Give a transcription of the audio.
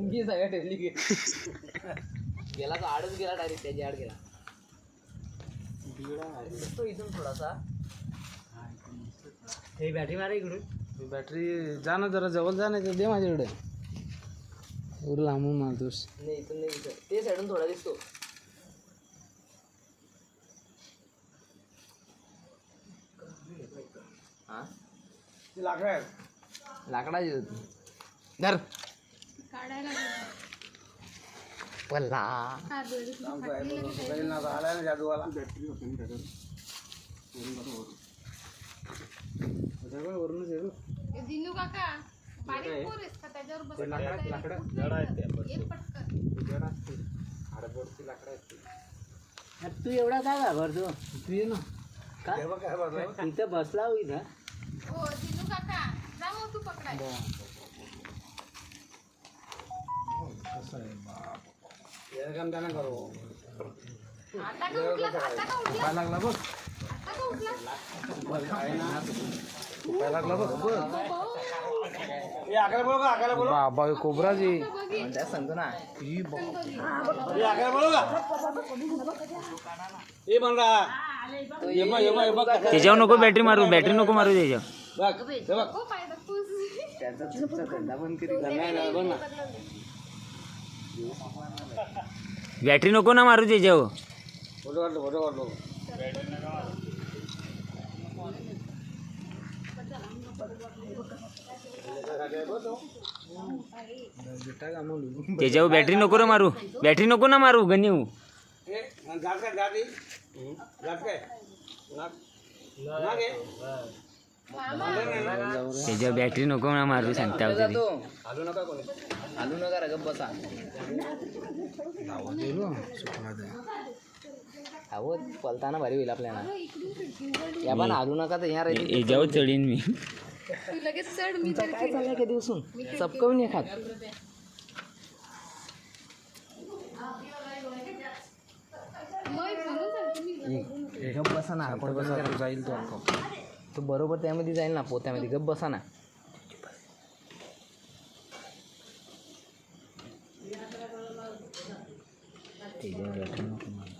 मुंगी सगळ्या ठेवली गेला तो आडच गेला डायरेक्ट त्याची आड गेला. तो इथून थोडासा. हे बॅटरी मारा इकडून. बॅटरी जा ना जरा जवळ जा नाही तर दे माझ्याकडे. एवढं लांबून मारतोस नाही इथून नाही इथं. ते साईडून थोडा दिसतो. हा? लाकडाची. होती धर. पल्ला. दिनू काका बारीक पोर आहेस का? त्याच्यावर बस ये पटकन. तू. एवढा काय घाबरतो? तू ये ना. का? इथं बसला हो इथं. हो दिनू काका जा मग तू पकडाय आता का उठलास आता का उठलास लागला बघ आता का उठलास बाबा हे कोबराची बघी. त्या सांगतो ना त्याच्यावर नको बॅटरी मारू बॅटरी नको मारू त्याच्यावर बॅटरी नको ना मारू त्याच्यावर. त्याच्यावर बॅटरी नको ना मारू. बॅटरी नको ना मारू गणीव त्याच्यावर बॅटरी नको ना मारू सांगता हालू नका कोणी. हालू नका रे गप्प बसा अहो पलताना भारी होईल आपल्याला. या पण हालू नका तर ह्या राहील याच्यावर चढीन मी. तू लगेच चढ मी काय चाललंय कधी बसून चपकवून मी. गप्प बसा ना आपण बसा जाईल तो. तो बरोबर त्यामध्ये जाईल ना पोत्यामध्ये. गप बसा ना. त्याच्यावर